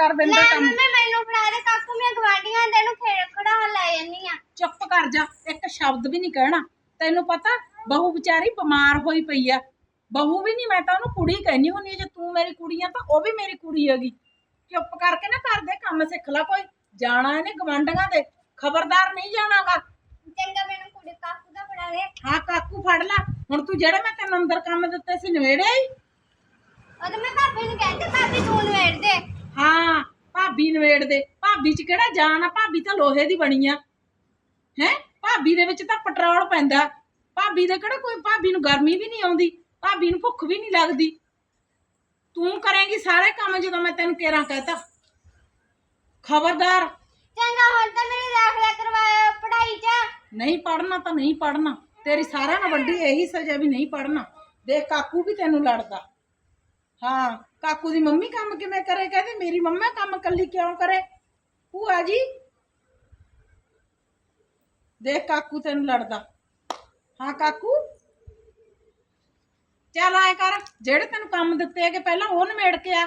ਕਰ ਲੈ ਕੰਮ। ਮੰਮੀ ਮੈਨੂੰ ਫੜਾ ਦੇ ਕਾਕੂ ਮੈਂ ਗਵਾਂਡੀਆਂ ਦੇ ਨੂੰ ਖੜਾ ਲੈ ਜੰਨੀ ਆ ਚੁੱਪ ਕਰ ਜਾ ਇੱਕ ਸ਼ਬਦ ਵੀ ਨਹੀਂ ਕਹਿਣਾ। ਤੈਨੂੰ ਪਤਾ ਬਹੂ ਵਿਚਾਰੀ ਬਿਮਾਰ ਹੋਈ ਪਈ ਆ। ਬਹੂ ਵੀ ਨਹੀਂ ਮੈਂ ਤਾਂ ਉਹਨੂੰ ਕੁੜੀ ਕਹਿੰਦੀ ਹੁੰਦੀ ਆ, ਜੇ ਤੂੰ ਮੇਰੀ ਕੁੜੀ ਆ ਤਾਂ ਉਹ ਵੀ ਮੇਰੀ ਕੁੜੀ ਹੈਗੀ। ਚੁੱਪ ਕਰਕੇ ਨਾ ਘਰ ਦੇ ਕੰਮ ਸਿੱਖ ਲੈ ਕੋਈ। ਜਾਣਾ ਇਹਨੇ ਗਵਾਂਢੀਆਂ ਦੇ। ਖਬਰਦਾਰ ਨਹੀਂ ਜਾਣਾਗਾ। ਚੰਗਾ ਮੈਨੂੰ ਕੁੜੀ ਕਾਕੂ ਦਾ ਫੜਾ ਦੇ। ਹਾਂ ਕਾਕੂ ਫੜ ਲੈ। ਹੁਣ ਤੂੰ ਜਿਹੜੇ ਮੈਂ ਤੈਨੂੰ ਅੰਦਰ ਕੰਮ ਦਿੱਤੇ ਸੀ ਨਵੇੜਿਆ ਹੀ ਉਹ ਤਾਂ ਮੈਂ ਭਾਬੀ ਨੂੰ ਕਹਿੰਦੀ ਭਾਬੀ ਤੂੰ ਨਵੇੜ ਦੇ। ਹਾਂ ਭਾਬੀ ਨਵੇੜ ਦੇ। ਭਾਬੀ ਚ ਕਿਹੜਾ ਜਾਨ ਆ? ਭਾਬੀ ਤਾਂ ਲੋਹੇ ਦੀ ਬਣੀ ਆ। ਹੈ? ਭਾਬੀ ਦੇ ਵਿੱਚ ਤਾਂ ਪੈਟਰੋਲ ਪੈਂਦਾ। ਭਾਬੀ ਦੇ ਕਿਹੜਾ ਕੋਈ ਭਾਬੀ ਨੂੰ ਗਰਮੀ ਵੀ ਨਹੀਂ ਆਉਂਦੀ। ਭਾਬੀ ਨੂੰ ਭੁੱਖ ਵੀ ਨਹੀਂ ਲੱਗਦੀ। ਤੂੰ ਕਰੇਂਗੀ ਸਾਰੇ ਕੰਮ ਜਦੋਂ ਮੈਂ ਤੈਨੂੰ ਕੇਰਾਂ ਕਹਤਾ। ਖਬਰਦਾਰ। ਚੰਗਾ ਹੁਣ ਤਾਂ ਮੇਰੇ ਦਾਖਲਾ ਕਰਵਾਇਆ ਪੜ੍ਹਾਈ 'ਚ। ਨਹੀਂ ਪੜਨਾ ਤਾਂ ਨਹੀਂ ਪੜਨਾ ਤੇਰੀ ਸਾਰਿਆਂ ਨਾਲ ਵੱਡੀ ਇਹੀ ਸਜ਼ਾ ਵੀ ਨਹੀਂ ਪੜਨਾ ਦੇਖ ਕਾਕੂ ਵੀ ਤੈਨੂੰ ਲੜਦਾ। ਹਾਂ। ਕਾਕੂ ਦੀ ਮੰਮੀ ਕੰਮ ਕਿਵੇਂ ਕਰੇ? ਕਹਿੰਦੇ ਮੇਰੀ ਮੰਮਾ ਕੰਮ ਕੱਲੀ ਕਿਉਂ ਕਰੇ? ਭੂਆ ਜੀ ਦੇਖ ਕਾਕੂ ਤੈਨੂੰ ਲੜਦਾ। ਹਾਂ ਕਾਕੂ? ਚੱਲ ਆਏ ਕਰ ਜਿਹੜੇ ਤੈਨੂੰ ਕੰਮ ਦਿੱਤੇ ਹੈਗੇ ਪਹਿਲਾਂ ਉਹ ਨਿਮੇੜ ਕੇ ਆ।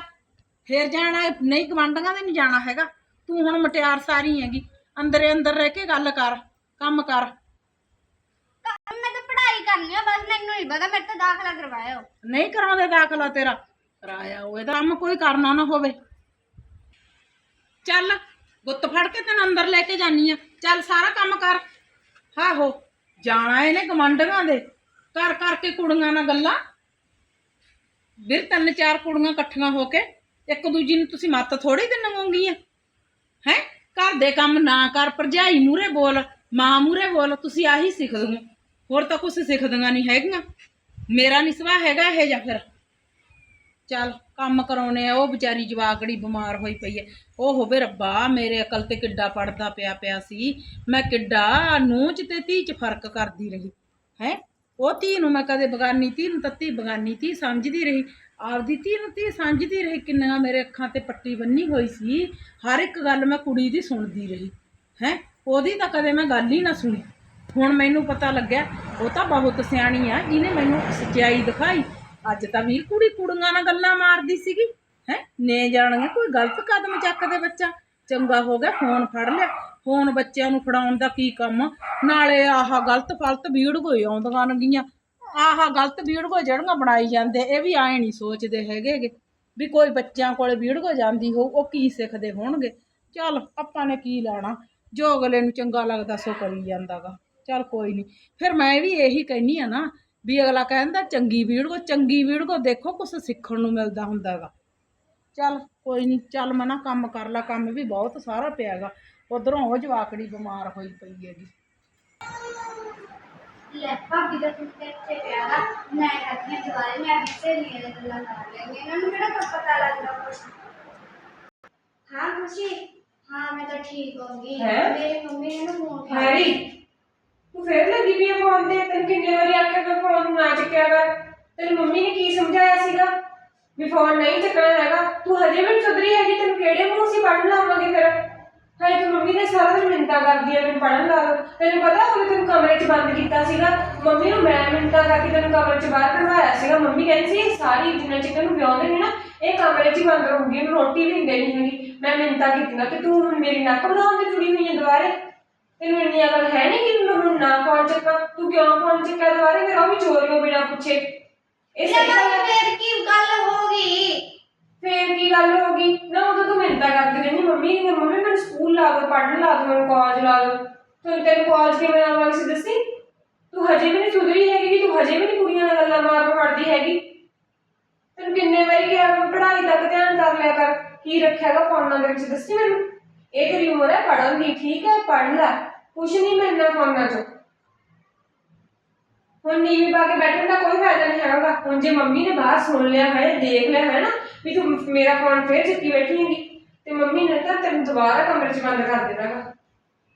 ਫੇਰ ਜਾਣਾ ਨਹੀਂ ਗਵਾਂਢੀਆਂ ਦੇ ਨਹੀਂ ਜਾਣਾ ਹੈਗਾ। ਤੂੰ ਹੁਣ ਮਟਿਆਰ ਸਾਰੀ ਹੈਗੀ। ਅੰਦਰੇ ਅੰਦਰ ਰਹਿ ਕੇ ਗੱਲ ਕਰ ਕੰਮ ਕਰ। ਕ- ਮੈਂ ਤਾਂ ਪੜ੍ਹਾਈ ਕਰਨੀ ਆ ਬਸ ਮੈਨੂੰ ਨਹੀਂ ਪਤਾ ਮੇਰੇ ਤਾਂ ਦਾਖਲਾ ਕਰਵਾਇਓ। ਨਹੀਂ ਕਰਾਉਂਦੇ ਦਾਖਲਾ ਤੇਰਾ। ਕਰਾਇਆ ਹੋਵੇ, ਤਾਂ ਕੰਮ ਕੋਈ ਕਰਨਾ ਨਾ ਹੋਵੇ। ਚੱਲ, ਗੁੱਤ ਫੜ ਕੇ ਤੈਨੂੰ ਅੰਦਰ ਲੈ ਕੇ ਜਾਨੀ ਆ। ਚੱਲ, ਸਾਰਾ ਕੰਮ ਕਰ। ਆਹੋ ਜਾਣਾ ਇਹਨੇ ਗਮੰਡੀਆਂ ਦੇ। ਕਰ ਕਰਕੇ ਕੁੜੀਆਂ ਨਾਲ ਗੱਲਾਂ। ਵੀਰ, ਤਿੰਨ ਚਾਰ ਕੁੜੀਆਂ ਇਕੱਠੀਆਂ ਹੋ ਕੇ, ਇੱਕ ਦੂਜੀ ਨੂੰ ਤੁਸੀਂ ਮੱਤ ਥੋੜੀ ਦਿੰਨਗੋਗੀਆਂ ਹੈ? ਘਰ ਦੇ ਕੰਮ ਨਾ ਕਰ, ਭਰਜਾਈ ਮੂਰੇ ਬੋਲ, ਮਾਂ ਮੂਰੇ ਬੋਲ, ਤੁਸੀਂ ਆਹੀ ਸਿੱਖਦੇ ਹੋ ਹੋਰ ਤਾਂ ਕੁਝ ਸਿੱਖਦੀਆਂ ਨਹੀਂ ਹੈਗੀਆਂ। ਮੇਰਾ ਨਹੀਂ ਸੁਭਾਅ ਹੈਗਾ ਇਹ ਜਾਂ ਫਿਰ। ਚੱਲ ਕੰਮ ਕਰਾਉਣੇ ਆ, ਉਹ ਵਿਚਾਰੀ ਜਵਾਕੜੀ ਬਿਮਾਰ ਹੋਈ ਪਈ ਹੈ ਉਹ ਹੋਵੇ ਰੱਬਾ, ਮੇਰੇ ਅਕਲ ਤੇ ਕਿੱਡਾ ਪੜਦਾ ਪਿਆ ਪਿਆ ਸੀ। ਮੈਂ ਕਿੱਡਾ ਨੂੰਹ ਚ ਤੇ ਧੀ ਚ ਫ਼ਰਕ ਕਰਦੀ ਰਹੀ। ਹੈ? ਉਹ ਧੀ ਨੂੰ ਮੈਂ ਕਦੇ ਬਗਾਨੀ, ਧੀ ਨੂੰ ਤੱਤੀ ਬਗਾਨੀ, ਧੀ ਸਮਝਦੀ ਰਹੀ। ਆਪਦੀ ਧੀ ਨੂੰ ਧੀ ਸਮਝਦੀ ਰਹੀ ਕਿੰਨਾ ਮੇਰੇ ਅੱਖਾਂ ਤੇ ਪੱਟੀ ਬੰਨੀ ਹੋਈ ਸੀ। ਹਰ ਇੱਕ ਗੱਲ ਮੈਂ ਕੁੜੀ ਦੀ ਸੁਣਦੀ ਰਹੀ। ਹੈ? ਉਹਦੀ ਤਾਂ ਕਦੇ ਮੈਂ ਗੱਲ ਹੀ ਨਾ ਸੁਣੀ। ਹੁਣ ਮੈਨੂੰ ਪਤਾ ਲੱਗਿਆ, ਉਹ ਤਾਂ ਬਹੁਤ ਸਿਆਣੀ ਆ ਜਿਹਨੇ ਮੈਨੂੰ ਸੱਚਾਈ ਦਿਖਾਈ। ਅੱਜ ਤਾਂ ਵੀਰ ਕੁੜੀ ਕੁੜੀਆਂ ਨਾਲ ਗੱਲਾਂ ਮਾਰਦੀ ਸੀਗੀ, ਹੈ? ਨੇ ਜਾਣਗੇ ਕੋਈ ਗਲਤ ਕਦਮ ਚੱਕਦੇ ਬੱਚਾ? ਚੰਗਾ ਹੋ ਗਿਆ, ਫੋਨ ਫੜ ਲਿਆ। ਫੋਨ ਬੱਚਿਆਂ ਨੂੰ ਫੜਾਉਣ ਦਾ ਕੀ ਕੰਮ? ਨਾਲੇ ਆਹ ਗਲਤ ਫਲਤ ਵੀਡੀਓ ਹੀ ਆਉਂਦੀਆਂ ਨਗੀਆਂ ਆਹ ਗਲਤ ਵੀਡੀਓ ਜਿਹੜੀਆਂ ਬਣਾਈ ਜਾਂਦੇ, ਇਹ ਵੀ ਆਏ ਨਹੀਂ ਸੋਚਦੇ ਹੈਗੇਗੇ ਵੀ ਕੋਈ ਬੱਚਿਆਂ ਕੋਲੇ ਵੀਡੀਓ ਜਾਂਦੀ ਹੋ ਉਹ ਕੀ ਸਿੱਖਦੇ ਹੋਣਗੇ? ਚੱਲ ਆਪਾਂ ਨੇ ਕੀ ਲੈਣਾ? ਜੋ ਅਗਲੇ ਨੂੰ ਚੰਗਾ ਲੱਗਦਾ ਸੋ ਕਰੀ ਜਾਂਦਾਗਾ। ਚੱਲ ਕੋਈ ਨਹੀਂ ਫਿਰ ਮੈਂ ਵੀ ਇਹੀ ਕਹਿਨੀ ਆ ਨਾ ਵੀ ਅਗਲਾ ਕਹਿੰਦਾ ਚੰਗੀ ਵੀਡੀਓ ਚੰਗੀ ਵੀਡੀਓ ਦੇਖੋ ਕੁਝ ਸਿੱਖਣ ਨੂੰ ਮਿਲਦਾ ਹੁੰਦਾਗਾ ਚੱਲ ਕੋਈ ਨਹੀਂ ਚੱਲ ਮਨਾ ਕੰਮ ਕਰ ਲਾ ਕੰਮ ਵੀ ਬਹੁਤ ਸਾਰਾ ਪਿਆਗਾ ਉਧਰੋਂ ਉਹ ਜਵਾਕੜੀ ਬਿਮਾਰ ਹੋਈ ਪਈ ਹੈਗੀ। ਲੈ ਭਾਬੀ ਦਾ ਤੂੰ ਇੱਥੇ ਪਿਆ ਵਾ। ਮੈਂ ਕਰਦੀ ਹਾਂ ਦੁਬਾਰੇ ਮੈਂ ਆਪਣੀ ਸਹੇਲੀਆਂ ਨਾਲ ਗੱਲਾਂ ਕਰ ਲੈਂਦੀ ਇਹਨਾਂ ਨੂੰ ਕਿਹੜਾ ਕੁਛ ਪਤਾ ਲੱਗਦਾ ਕੁਛ? ਹਾਂ ਖੁਸ਼ੀ? ਹਾਂ ਮੈਂ ਤਾਂ ਠੀਕ ਹੋ ਗਈ। ਹੈਂ? ਮੇਰੀ ਮੰਮੀ ਨੇ ਨਾ ਫੋਨ ਕਰ ਹੈਰੀ ਤੂੰ ਫੇਰ ਲੱਗੀ ਵੀ ਫੋਨ ਤੇ? ਤੈਨੂੰ ਕਿੰਨੇ ਵਾਰੀ ਆਖਿਆ ਕਰ। ਤੇਰੀ ਮੰਮੀ ਨੇ ਕੀ ਸਮਝਾਇਆ ਸੀਗਾ? ਵੀ ਫੋਨ ਨਹੀਂ ਚੱਕਣਾ ਹੈਗਾ। ਤੂੰ ਹਜੇ ਵੀ ਸੁਧਰੀ ਹੈਗੀ, ਤੈਨੂੰ ਕਿਹੜੇ ਮੂੰਹ ਸੀ ਪੜਨ ਲਾਵਾਂਗੇ ਫਿਰ? ਹਾਏ, ਤੂੰ ਮੰਮੀ ਨੇ ਸਾਰਾ ਦਿਨ ਮਿੰਤਾ ਕਰਦੀ ਹੈ ਮੈਨੂੰ ਪੜਨ ਲਾ ਦਿਓ। ਤੈਨੂੰ ਪਤਾ ਉਹਨੇ ਤੈਨੂੰ ਕਮਰੇ 'ਚ ਬੰਦ ਕੀਤਾ ਸੀਗਾ? ਮੰਮੀ ਨੂੰ ਮੈਂ ਮਿੰਤਾ ਕਰਕੇ ਤੈਨੂੰ ਕਮਰੇ 'ਚ ਬਾਹਰ ਕਢਵਾਇਆ ਸੀਗਾ। ਮੰਮੀ ਕਹਿੰਦੀ ਸੀ ਸਾਰੀ ਜਿੰਨਾ ਚਿਕਨ ਨੂੰ ਵਿਆਹੁੰਦੇ ਨੇ ਨਾ, ਇਹ ਕਮਰੇ 'ਚ ਹੀ ਬੰਦ ਰਹੂਗੀ ਇਹਨੂੰ ਰੋਟੀ ਵੀ ਨਹੀਂ ਦੇਣੀ ਹੈਗੀ। ਮੈਂ ਮਿੰਤਾ ਕੀਤੀਆਂ ਕਿ ਤੂੰ ਹੁਣ ਮੇਰੀ ਨੱਕ ਵਧਾਉਣ ਤੇ ਜੁੜੀ ਹੋਈ ਹੈ ਦੁਬਾਰੇ? ਤੈਨੂੰ ਇੰਨੀ ਅਕਲ ਹੈ ਨਹੀਂ ਕਿ ਮੈਂ ਹੁਣ ਨਾ ਫੋਨ ਚੱਕਾਂ? ਤੂੰ ਕਿਉਂ ਫੋਨ ਚੱਕਿਆ ਦੁਬਾਰੇ? ਫਿਰ ਉਹ ਵੀ ਚੋਰੀਓ ਬਿਨਾ ਪੁੱਛੇ। ਇਹ ਸਹੀ ਗੱਲ ਹੈ ਫੇਰ ਕੀ ਗੱਲ ਹੋ ਗਈ? ਫੇਰ ਕੀ ਗੱਲ ਹੋ ਗਈ? ਨਾ ਉਦੋਂ ਤੂੰ ਮਿੰਤਾ ਕਰਦੀ ਰਹਿੰਦੀ ਮੰਮੀ ਨੇ ਮੰਮੀ ਮੈਨੂੰ ਸਕੂਲ ਲਾ ਦੋ ਪੜ੍ਹਨ ਲਾ ਦੋ ਮੈਨੂੰ ਕਾਲਜ ਲਾ ਦੋ ਤੂੰ ਤੈਨੂੰ ਕਾਲਜ ਕਿਵੇਂ ਆਵਾਂਗੀ ਸੀ ਦੱਸੀ? ਤੂੰ ਹਜੇ ਵੀ ਨਹੀਂ ਸੁਧਰੀ ਹੈਗੀ ਕਿ ਤੂੰ ਹਜੇ ਵੀ ਨਹੀਂ ਕੁੜੀਆਂ ਨਾਲ ਗੱਲਾਂ ਮਾਰ ਪੜਦੀ ਹੈਗੀ? ਤੈਨੂੰ ਕਿੰਨੇ ਵਾਰੀ ਕਿਹਾ ਮੈਂ ਪੜ੍ਹਾਈ ਤੱਕ ਧਿਆਨ ਕਰ ਲਿਆ ਕਰ। ਕੀ ਰੱਖਿਆਗਾ ਫੋਨਾਂ ਦੇ ਵਿੱਚ? ਦੱਸੀ ਮੈਨੂੰ। ਇਹ ਤੇਰੀ ਉਮਰ ਹੈ ਪੜ੍ਹਨ ਦੀ ਠੀਕ ਹੈ ਪੜ੍ਹ ਲੈ। ਕੁਛ ਨਹੀਂ ਮਿਲਣਾ ਫੋਨਾਂ 'ਚੋਂ ਹੁਣ ਨੀਵੀਂ ਪਾ ਕੇ ਬੈਠਣ ਦਾ ਕੋਈ ਫਾਇਦਾ ਨਹੀਂ ਹੈਗਾ ਹੁਣ ਜੇ ਮੰਮੀ ਨੇ ਬਾਹਰ ਸੁਣ ਲਿਆ ਹੈ, ਦੇਖ ਲਿਆ ਹੈ ਨਾ, ਵੀ ਤੂੰ ਮੇਰਾ ਫੋਨ ਫੇਰ ਚੱਕੀ ਬੈਠੀ ਹੈਗੀ, ਤੇ ਮੰਮੀ ਨੇ ਤਾਂ ਤੈਨੂੰ ਦੁਬਾਰਾ ਕਮਰੇ 'ਚ ਬੰਦ ਕਰ ਦੇਣਾਗਾ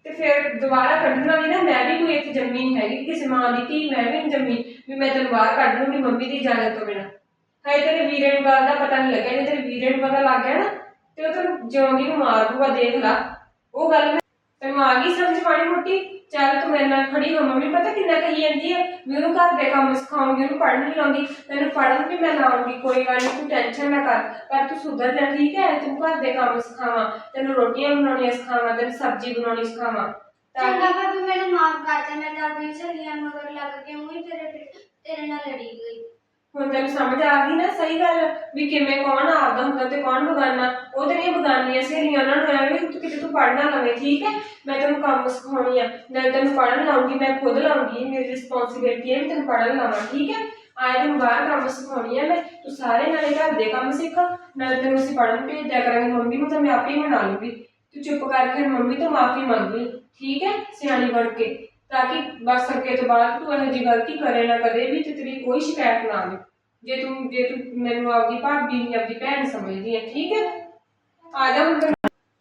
ਤੇ ਫਿਰ ਦੁਬਾਰਾ ਕੱਢਣਾ ਵੀ ਨਾ, ਮੈਂ ਵੀ ਕੋਈ ਇੱਥੇ ਜੰਮੀ ਨਹੀਂ ਹੈਗੀ, ਕਿਸੇ ਮਾਂ ਦੀ ਧੀ ਮੈਂ ਵੀ ਨਹੀਂ ਜੰਮੀ, ਵੀ ਮੈਂ ਤੈਨੂੰ ਬਾਹਰ ਕੱਢ ਲੂੰਗੀ ਮੰਮੀ ਦੀ ਇਜਾਜ਼ਤ ਤੋਂ ਬਿਨਾਂ। ਹਾਏ, ਤੇਰੇ ਵੀਰੇ ਨੂੰ ਗੱਲ ਦਾ ਪਤਾ ਨਹੀਂ ਲੱਗਿਆ, ਜੇ ਤੇਰੇ ਵੀਰੇ ਨੂੰ ਪਤਾ ਲੱਗ ਗਿਆ ਨਾ, ਤੇ ਉਹ ਤੈਨੂੰ ਜਿਉਂਦੀ ਨੂੰ ਮਾਰ ਦੂਗਾ ਦੇਖ ਲਾ। ਉਹ ਗੱਲ ਮੈਂ ਤੈਨੂੰ ਆ ਗਈ ਸਮਝ ਮਾੜੀ ਮੋਟੀ? ਚੱਲ ਤੂੰ ਮੇਰੇ ਨਾਲ ਖੜੀ ਹੋ ਮੰਮੀ ਪਤਾ ਕਿੰਨਾ ਕਹੀ ਜਾਂਦੀ ਹੈ ਵੀ ਉਹਨੂੰ ਘਰ ਦੇ ਕੰਮ ਸਿਖਾਉਂਗੀ ਉਹਨੂੰ ਪੜ੍ਹਨ ਨਹੀਂ ਲਾਉਂਦੀ। ਤੈਨੂੰ ਪੜ੍ਹਨ ਵੀ ਮੈਂ ਲਾਉਂਗੀ ਕੋਈ ਗੱਲ ਨਹੀਂ ਤੂੰ ਟੈਨਸ਼ਨ ਨਾ ਕਰ। ਪਰ ਤੂੰ ਸੁਧਰ ਜਾ ਠੀਕ ਹੈ? ਤੈਨੂੰ ਘਰ ਦੇ ਕੰਮ ਸਿਖਾਵਾਂ ਤੈਨੂੰ ਰੋਟੀਆਂ ਬਣਾਉਣੀਆਂ ਸਿਖਾਵਾਂ ਤੈਨੂੰ ਸਬਜ਼ੀ ਬਣਾਉਣੀ ਸਿਖਾਵਾਂ। ਤਾਂ ਚੰਗਾ ਭਾਬੀ ਮੈਨੂੰ ਮਾਫ ਕਰ ਦੇ ਮੈਂ ਤਾਂ ਆਪਣੀ ਸਹੇਲੀਆਂ ਮਗਰ ਲੱਗ ਕੇ ਉਹੀ ਤੇਰੇ ਪਿੱਛੇ- ਤੇਰੇ ਨਾਲ ਲੜੀ ਗਈ ਹੁਣ ਤੈਨੂੰ ਸਮਝ ਆ ਗਈ ਨਾ ਸਹੀ ਗੱਲ ਵੀ ਕਿਵੇਂ ਕੌਣ ਆਪਦਾ ਹੁੰਦਾ ਤੇ ਕੌਣ ਬਗਾਨਾ? ਉਹ ਤੇਰੀਆਂ ਬਗਾਨੀਆਂ ਸਹੇਲੀਆਂ ਉਹਨਾਂ ਨੂੰ ਐਵੇਂ ਤੂੰ ਕਿਤੇ ਤੂੰ ਪੜਨਾ ਲਵੇਂ ਠੀਕ ਹੈ? ਮੈਂ ਤੈਨੂੰ ਕੰਮ ਸਿਖਾਉਣੀ ਆ ਨਾਲੇ ਤੈਨੂੰ ਪੜ੍ਹਨ ਲਾਉਂਗੀ, ਮੈਂ ਖੁਦ ਲਾਉਂਗੀ, ਮੇਰੀ ਰਿਸਪੌਂਸਿਬਿਲਟੀ ਹੈ ਵੀ ਤੈਨੂੰ ਪੜ੍ਹਨ ਲਾਵਾਂ, ਠੀਕ ਹੈ? ਆਏ ਤੈਨੂੰ ਬਾਹਰ ਕੰਮ ਸਿਖਾਉਣੀ ਹੈ ਮੈਂ, ਤੂੰ ਸਾਰੇ ਨਾਲੇ ਘਰ ਦੇ ਕੰਮ ਸਿੱਖ, ਨਾਲੇ ਤੈਨੂੰ ਅਸੀਂ ਪੜ੍ਹਨ ਭੇਜਿਆ ਕਰਾਂਗੇ, ਮੰਮੀ ਨੂੰ ਤਾਂ ਮੈਂ ਆਪੇ ਹੀ ਮਨਾ ਲੂੰਗੀ। ਤੂੰ ਚੁੱਪ ਕਰਕੇ ਮੰਮੀ ਤੋਂ ਮਾਫੀ ਮੰਗ ਲਈ, ਠੀਕ ਹੈ? ਸਿਆਣੀ ਬਣ ਕੇ, ਤਾਂ ਕਿ ਬਸ ਅੱਗੇ ਤੋਂ ਬਾਅਦ ਤੂੰ ਇਹੋ ਜਿਹੀ ਗਲਤੀ ਕਰੇ ਨਾ ਕਦੇ ਵੀ ਤੇ ਤੇਰੀ ਕੋਈ ਸ਼ਿਕਾਇਤ ਨਾ ਆਵੇ। ਜੇ ਤੂੰ ਜੇ ਤੂੰ ਮੈਨੂੰ ਆਪਦੀ ਭਾਬੀ ਨਹੀਂ ਆਪਦੀ ਭੈਣ ਸਮਝਦੀ ਹੈ, ਠੀਕ ਹੈ? ਆ ਜਾ ਹੁਣ।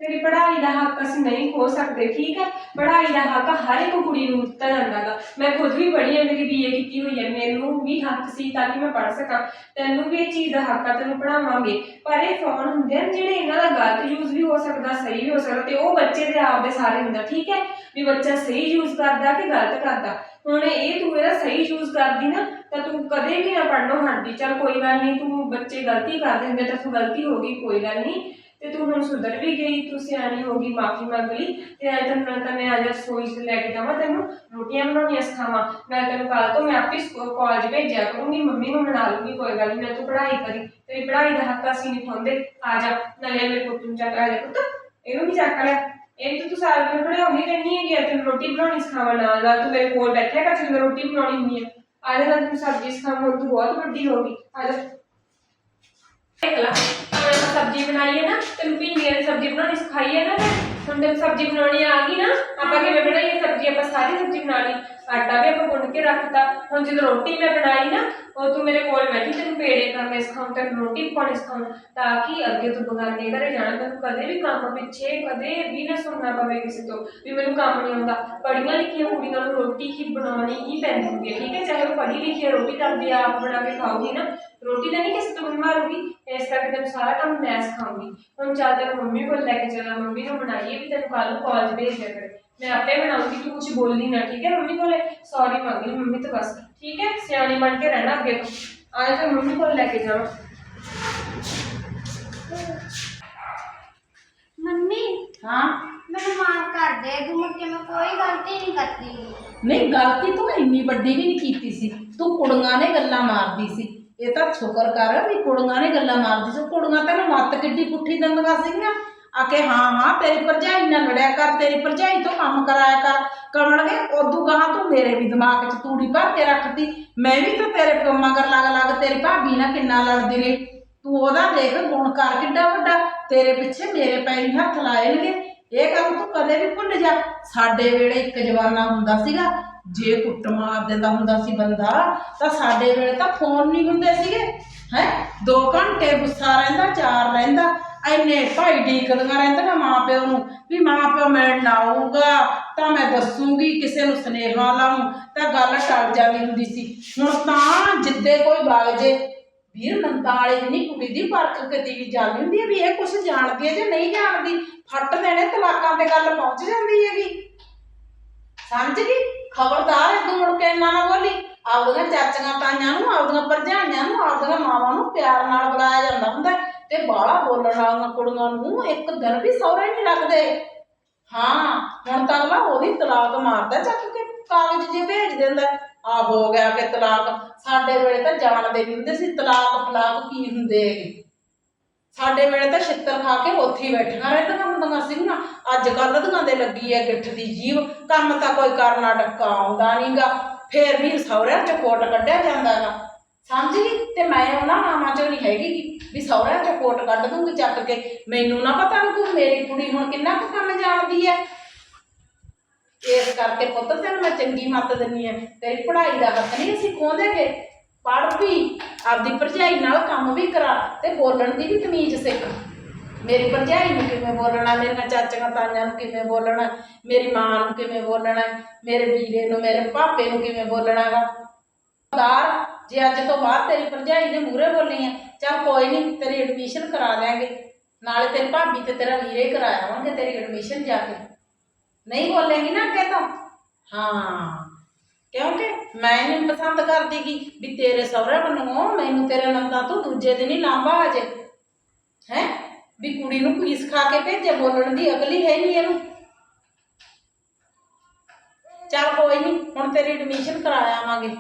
ਤੇਰੀ ਪੜ੍ਹਾਈ ਦਾ ਹੱਕ ਅਸੀਂ ਨਹੀਂ ਖੋ ਸਕਦੇ, ਠੀਕ ਹੈ? ਪੜ੍ਹਾਈ ਦਾ ਹੱਕ ਹਰ ਇੱਕ ਕੁੜੀ ਨੂੰ ਦਿੱਤਾ ਜਾਂਦਾ ਗਾ। ਮੈਂ ਖੁਦ ਵੀ ਪੜ੍ਹੀ ਹੈ, ਮੇਰੀ ਬੀਏ ਕੀਤੀ ਹੋਈ ਹੈ। ਮੈਨੂੰ ਵੀ ਹੱਕ ਸੀ ਤਾਂ ਕਿ ਮੈਂ ਪੜ੍ਹ ਸਕਾਂ। ਤੈਨੂੰ ਵੀ ਇਹ ਚੀਜ਼ ਦਾ ਹੱਕ ਆ, ਤੈਨੂੰ ਪੜ੍ਹਾਵਾਂਗੇ। ਪਰ ਇਹ ਫੋਨ ਹੁੰਦੇ ਆ ਜਿਹੜੇ ਇਹਨਾਂ ਦਾ ਗਲਤ ਯੂਜ਼ ਵੀ ਹੋ ਸਕਦਾ, ਸਹੀ ਵੀ ਹੋ ਸਕਦਾ ਤੇ ਉਹ ਬੱਚੇ ਦੇ ਆਪਦੇ ਸਾਰੇ ਹੁੰਦਾ, ਠੀਕ ਹੈ? ਵੀ ਬੱਚਾ ਸਹੀ ਯੂਜ਼ ਕਰਦਾ ਕਿ ਗਲਤ ਕਰਦਾ? ਹੁਣ ਇਹ ਤੂੰ ਇਹਦਾ ਸਹੀ ਯੂਜ਼ ਕਰਦੀ ਨਾ, ਤਾਂ ਤੂੰ ਕਦੇ ਵੀ ਨਾ ਪੜਨੋਂ ਹਟਦੀ। ਚੱਲ ਕੋਈ ਗੱਲ ਨਹੀਂ, ਤੂੰ ਬੱਚੇ ਗਲਤੀ ਕਰਦੇ ਹੁੰਦੇ ਤਾਂ ਤੂੰ ਗਲਤੀ ਹੋ ਗਈ, ਕੋਈ ਗੱਲ ਨਹੀਂ। ਤੇ ਤੂੰ ਹੁਣ ਸੁਧਰ ਵੀ ਗਈ, ਤੂੰ ਸਿਆਣੀ ਹੋ ਗਈ, ਮਾਫੀ ਮੰਗ ਲਈ ਤੇ ਅੱਜ ਤੈਨੂੰ ਤਾਂ ਮੈਂ ਅੱਜ ਰਸੋਈ 'ਚ ਲੈ ਕੇ ਜਾਵਾਂ, ਤੈਨੂੰ ਰੋਟੀਆਂ ਬਣਾਉਣੀਆਂ ਸਿਖਾਵਾਂ। ਮੈਂ ਤੈਨੂੰ ਕੱਲ ਤੋਂ ਮੈਂ ਆਪੇ ਕਾਲਜ ਭੇਜਿਆ ਕਰੂੰਗੀ, ਮੰਮੀ ਨੂੰ ਮਨਾ ਲੂੰਗੀ, ਕੋਈ ਗੱਲ ਨਹੀਂ ਤੂੰ ਪੜ੍ਹਾਈ ਕਰੀ, ਤੇਰੀ ਪੜ੍ਹਾਈ ਦਾ ਹੱਕ ਅਸੀਂ ਨਹੀਂ ਖੋਂਦੇ ਆ ਜਾ, ਨਾਲੇ ਮੇਰੇ ਪੁੱਤ ਨੂੰ ਚੱਕ ਆ ਜਾ ਪੁੱਤ, ਇਹਨੂੰ ਵੀ ਚੱਕ ਲੈ। ਇਹ ਤਾਂ ਤੂੰ ਸਾਰਾ ਦਿਨ ਪੜ੍ਹਾਉਂਦੀ ਰਹਿੰਦੀ ਹੈਗੀ ਤੈਨੂੰ ਰੋਟੀ ਬਣਾਉਣੀ ਸਿਖਾਵਾਂ ਨਾਲ ਨਾਲ, ਤੂੰ ਮੇਰੇ ਕੋਲ ਬੈਠਿਆ ਕਰ ਜਦੋਂ ਰੋਟੀ ਬਣਾਉਣੀ ਹੁੰਦੀ ਹੈ ਆ ਜਾ ਤੈਨੂੰ ਸਬਜ਼ੀ ਸਿਖਾਵਾਂ ਤੂੰ ਬਹੁਤ ਵੱਡੀ ਹੋ ਗਈ। ਆ ਜਾ। ਦੇਖ ਲਾ, ਹੁਣ ਆਪਾਂ ਸਬਜ਼ੀ ਬਣਾਈ ਹੈ ਨਾ ਤੈਨੂੰ ਭਿੰਡੀਆਂ ਦੀ ਸਬਜ਼ੀ ਬਣਾਉਣੀ ਸਿਖਾਈ ਹੈ ਨਾ ਮੈਂ ਹੁਣ ਤੈਨੂੰ ਸਬਜ਼ੀ ਬਣਾਉਣੀ ਆ ਗਈ ਨਾ, ਆਪਾਂ ਕਿਵੇਂ ਬਣਾਈ ਸਬਜ਼ੀ? ਆਪਾਂ ਸਾਰੀ ਸਬਜ਼ੀ ਬਣਾ ਲਈ। ਆਟਾ ਵੀ ਆਪਾਂ ਗੁੰਨ ਕੇ ਰੱਖਤਾ। ਹੁਣ ਜਦੋਂ ਰੋਟੀ ਮੈਂ ਬਣਾਈ ਨਾ, ਉਹ ਤੂੰ ਮੇਰੇ ਕੋਲ ਬੈਠੀ, ਤੈਨੂੰ ਪੇੜੇ ਕਰਨੇ ਸਿਖਾਉਂ, ਤੈਨੂੰ ਰੋਟੀ ਪਾਣੀ ਸਿਖਾਉਂ, ਤਾਂ ਕਿ ਅੱਗੇ ਤੂੰ ਬਗਾਨੇ ਘਰੇ ਜਾਣਾ, ਤੈਨੂੰ ਕਦੇ ਵੀ ਕੰਮ ਪਿੱਛੇ ਕਦੇ ਵੀ ਨਾ ਸੁਣਨਾ ਪਵੇ ਕਿਸੇ ਤੋਂ, ਵੀ ਮੈਨੂੰ ਕੰਮ ਨਹੀਂ ਆਉਂਦਾ। ਪੜ੍ਹੀਆਂ ਲਿਖੀਆਂ ਕੁੜੀਆਂ ਨੂੰ ਰੋਟੀ ਹੀ ਬਣਾਉਣੀ ਹੀ ਪੈਂਦੀ ਹੁੰਦੀ ਹੈ, ਠੀਕ ਹੈ? ਚਾਹੇ ਉਹ ਪੜ੍ਹੀ ਲਿਖੀ ਰੋਟੀ ਕਰਦੀ ਆਪਦੀ ਆਪ ਬਣਾ ਕੇ ਖਾਊਗੀ ਨਾ ਰੋਟੀ ਤਾਂ ਨਹੀਂ ਕਿਸੇ ਤੋਂ ਮਾਰੂਗੀ ਇਸ ਕਰਕੇ ਤੈਨੂੰ ਸਾਰਾ ਕੰਮ ਮੈਂ ਸਿਖਾਉਂਗੀ ਹੁਣ ਚੱਲ ਤੈਨੂੰ ਮੰਮੀ ਕੋਲ ਲੈ ਕੇ ਚੱਲਾਂ ਮੰਮੀ ਨੂੰ ਬਣਾਈਏ ਵੀ ਤੈਨੂੰ ਕੱਲ ਨੂੰ ਕਾਲਜ ਭੇਜ ਦਿਆ ਕਰੇ ਮੈਂ ਆਪੇ ਬਣਾਉਂਗੀ ਤੂੰ ਕੁਝ ਬੋਲਦੀ ਨਾ ਠੀਕ ਹੈ ਮੰਮੀ ਕੋਲੇ ਸੌਰੀ ਮੰਗ ਲਈ ਮੰਮੀ ਤੋਂ ਬਸ ਠੀਕ ਹੈ ਸਿਆਣੀ ਬਣ ਕੇ ਰਹਿਣਾ ਅੱਗੇ ਤੋਂ ਆਏ ਤਾਂ ਮੰਮੀ ਕੋਲ ਲੈ ਕੇ ਜਾਵਾਂ ਮੰਮੀ ਹਾਂ ਮੈਨੂੰ ਮਾਫ ਕਰ ਦੇ ਤੂੰ ਮੁੜ ਕੇ ਮੈਂ ਕੋਈ ਗਲਤੀ ਨਹੀਂ ਕਰਦੀ ਨਹੀਂ ਗਲਤੀ ਤੂੰ ਇੰਨੀ ਵੱਡੀ ਵੀ ਨਹੀਂ ਕੀਤੀ ਸੀ ਤੂੰ ਕੁੜੀਆਂ ਨੇ ਗੱਲਾਂ ਮਾਰਦੀ ਸੀ ਇਹ ਤਾਂ ਸ਼ੁਕਰ ਕਰ ਵੀ ਕੁੜੀਆਂ ਨੇ ਗੱਲਾਂ ਮਾਰਦੀ ਸੀ। ਕੁੜੀਆਂ ਤੈਨੂੰ ਮੱਤ ਕਿੱਡੀ ਪੁੱਠੀ ਦਿੰਦੀਆਂ ਸੀਗੀਆਂ। ਆ ਹਾਂ ਹਾਂ, ਤੇਰੀ ਭਰਜਾਈ ਨਾਲ ਲੜਿਆ ਕਰ, ਤੇਰੀ ਭਰਜਾਈ ਤੋਂ ਕੰਮ ਕਰਾਇਆ ਕਰ। ਕਮਣਗੇ ਉਦੋਂ ਗਾਹਾਂ ਤੂੰ ਮੇਰੇ ਵੀ ਦਿਮਾਗ 'ਚ ਤੂੜੀ ਭਰ ਕੇ ਰੱਖਦੀ ਮੈਂ ਵੀ ਤਾਂ ਤੇਰੇ ਪਿਓ ਮਗਰ ਲੱਗ ਲੱਗ ਤੇਰੀ ਭਾਬੀ ਨਾਲ ਕਿੰਨਾ ਲੜਦੀ ਰਹੀ। ਤੂੰ ਉਹਦਾ ਦੇਖ, ਗੁਣ ਕਰ ਕਿੱਡਾ ਵੱਡਾ। ਤੇਰੇ ਪਿੱਛੇ ਮੇਰੇ ਪੈਰੀ ਹੱਥ ਲਾਏਣਗੇ ਇਹ ਗੱਲ ਤੂੰ ਕਦੇ ਵੀ ਭੁੱਲ ਜਾ। ਸਾਡੇ ਵੇਲੇ ਇੱਕ ਜਵਾਨਾ ਹੁੰਦਾ ਸੀਗਾ। ਜੇ ਕੁੱਟ ਮਾਰ ਦਿੰਦਾ ਹੁੰਦਾ ਸੀ ਬੰਦਾ, ਤਾਂ ਸਾਡੇ ਵੇਲੇ ਤਾਂ ਫੋਨ ਨਹੀਂ ਹੁੰਦੇ ਸੀਗੇ, ਹੈ? 2 ਘੰਟੇ ਗੁੱਸਾ ਰਹਿੰਦਾ, ਚਾਰ ਰਹਿੰਦਾ, ਐਨੇ ਭਾਈ ਡੀਕਦੀਆਂ ਰਹਿੰਦੀਆਂ ਮਾਂ ਪਿਓ ਨੂੰ, ਵੀ ਮਾਂ ਪਿਓ ਮੈਂ ਆਊਗਾ ਤਾਂ ਮੈਂ ਦੱਸੂਗੀ, ਕਿਸੇ ਨੂੰ ਸੁਨੇਹਾ ਲਾਉਂ ਤਾਂ ਗੱਲ ਟਲ ਜਾਂਦੀ ਹੁੰਦੀ ਸੀ। ਹੁਣ ਤਾਂ ਜਿੱਦੇ ਕੋਈ ਵਗ ਜੇ, ਵੀਰ ਨੰਦਾ ਵਾਲੇ ਦੀ ਨਹੀਂ ਕੁੜੀ ਦੀ ਪਰਖ ਕਦੀ ਵੀ ਜਾਂਦੀ ਹੁੰਦੀ ਹੈ, ਵੀ ਇਹ ਕੁਝ ਜਾਣਦੀ ਹੈ ਜਾਂ ਨਹੀਂ ਜਾਣਦੀ, ਫੱਟ ਦੇਣੇ ਤਲਾਕਾਂ ਤੇ ਗੱਲ ਪਹੁੰਚ ਜਾਂਦੀ ਹੈਗੀ। ਸਮਝ ਗਈ? ਖਬਰਦਾਰ ਇਦੋਂ ਮੁੜ ਕੇ ਇੰਨਾ ਨਾ ਬੋਲੀ। ਆਪਦੀਆਂ ਚਾਚੀਆਂ ਤਾਈਆਂ ਨੂੰ, ਆਪਦੀਆਂ ਭਰਜਾਈਆਂ ਨੂੰ, ਆਪਦੀਆਂ ਮਾਵਾਂ ਨੂੰ ਪਿਆਰ ਨਾਲ ਬੁਲਾਇਆ ਜਾਂਦਾ ਹੁੰਦਾ ਹੈ ਤੇ ਬਾਹਲਾ ਬੋਲਣ ਵਾਲੀਆਂ ਕੁੜੀਆਂ ਨੂੰ ਇੱਕ ਦਿਨ ਵੀ ਸਹੁਰੇ ਨਹੀਂ ਲੱਗਦੇ। ਹਾਂ, ਹੁਣ ਤਾਂ ਅਗਲਾ ਉਹਦੀ ਤਲਾਕ ਮਾਰਦਾ ਚੱਕ ਕੇ, ਕਾਗਜ਼ ਜੇ ਭੇਜ ਦਿੰਦਾ ਆ ਹੋ ਗਿਆ ਕਿ ਤਲਾਕ। ਸਾਡੇ ਵੇਲੇ ਤਾਂ ਜਾਣਦੇ ਨਹੀਂ ਹੁੰਦੇ ਸੀ ਤਲਾਕ ਫਲਾਕ ਕੀ ਹੁੰਦੇ ਹੈਗੇ। ਸਾਡੇ ਵੇਲੇ ਤਾਂ ਛਿੱਤਰ ਖਾ ਕੇ ਉੱਥੇ ਹੀ ਬੈਠੀਆਂ ਰਹਿੰਦੀਆਂ ਹੁੰਦੀਆਂ ਸੀਗੀਆਂ ਅੱਜ ਕੱਲ੍ਹ ਦੀਆਂ ਦੇ ਲੱਗੀ ਹੈ ਗਿੱਠ ਦੀ ਜੀਵ। ਕੰਮ ਤਾਂ ਕੋਈ ਕਰਨਾ ਡੱਕਾ ਆਉਂਦਾ ਨਹੀਂਗਾ ਫੇਰ ਵੀ ਸਹੁਰਿਆਂ ਚ ਕੋਟ ਕੱਢਿਆ ਜਾਂਦਾਗਾ ਸਮਝ ਗਈ? ਤੇ ਮੈਂ ਉਹਨਾਂ ਮਾਮਾ ਚੋਂ ਨਹੀਂ ਹੈਗੀ ਗੀ ਵੀ ਸਹੁਰਿਆਂ ਚ ਕੋਟ ਕੱਢ ਦੂੰਗੀ ਚੱਕ ਕੇ। ਮੈਨੂੰ ਨਾ ਪਤਾ ਲੱਗੂ ਮੇਰੀ ਕੁੜੀ ਹੁਣ ਕਿੰਨਾ ਕੁ ਕੰਮ ਜਾਣਦੀ ਹੈ ਇਸ ਕਰਕੇ ਪੁੱਤ ਤੈਨੂੰ ਮੈਂ ਚੰਗੀ ਮੱਤ ਦਿੰਨੀ ਆ। ਤੇਰੀ ਪੜ੍ਹਾਈ ਦਾ ਹੱਕ ਨਹੀਂ ਅਸੀਂ ਖੋਹਦੇਗੇ ਪੜ ਵੀ, ਆਪਦੀ ਭਰਜਾਈ ਨਾਲ ਕੰਮ ਵੀ ਕਰਾ ਤੇ ਬੋਲਣ ਦੀ ਵੀ ਤਮੀਜ਼ ਸਿੱਖ। ਮੇਰੀ ਭਰਜਾਈ ਨੂੰ ਕਿਵੇਂ ਬੋਲਣਾ, ਮੇਰੀਆਂ ਚਾਚੀਆਂ ਤਾਈਆਂ ਨੂੰ ਕਿਵੇਂ ਬੋਲਣਾ, ਮੇਰੀ ਮਾਂ ਨੂੰ ਕਿਵੇਂ ਬੋਲਣਾ, ਮੇਰੇ ਵੀਰੇ ਨੂੰ, ਮੇਰੇ ਪਾਪੇ ਨੂੰ ਕਿਵੇਂ ਬੋਲਣਾਗਾ? ਦਾਰ ਜੇ ਅੱਜ ਤੋਂ ਬਾਅਦ ਤੇਰੀ ਭਰਜਾਈ ਦੇ ਮੂਹਰੇ ਬੋਲੀ ਆ, ਚੱਲ ਕੋਈ ਨਹੀਂ ਤੇਰੀ ਐਡਮਿਸ਼ਨ ਕਰਾ ਦਿਆਂਗੇ। ਨਾਲੇ ਤੇਰੀ ਭਾਬੀ ਤੇ ਤੇਰਾ ਵੀਰੇ ਕਰਾਇਆ ਹੋਣਗੇ ਤੇਰੀ ਐਡਮਿਸ਼ਨ ਜਾ ਕੇ। ਨਹੀਂ ਬੋਲੇਗੀ ਨਾ ਅੱਗੇ ਤੋਂ? ਹਾਂ। ਕਿਉਂਕਿ ਮੈਂ ਨਹੀਂ ਪਸੰਦ ਕਰਦੀ ਗੀ ਵੀ ਤੇਰੇ ਸਹੁਰੇ ਵੱਲੋਂ ਮੈਨੂੰ ਤੇਰੇ ਨੰਦਾ ਤੋਂ ਦੂਜੇ ਦਿਨ ਹੀ ਲਾਂਭਾ ਆ ਜੇ। ਹੈ? ਵੀ ਕੁੜੀ ਨੂੰ ਕੀ ਖਾ ਕੇ ਭੇਜੇ, ਬੋਲਣ ਦੀ ਅਗਲੀ ਹੈ ਨਹੀਂ ਇਹਨੂੰ। ਚੱਲ ਕੋਈ ਨਹੀਂ ਹੁਣ ਤੇਰੀ ਐਡਮਿਸ਼ਨ ਕਰਾ ਆਵਾਂਗੇ।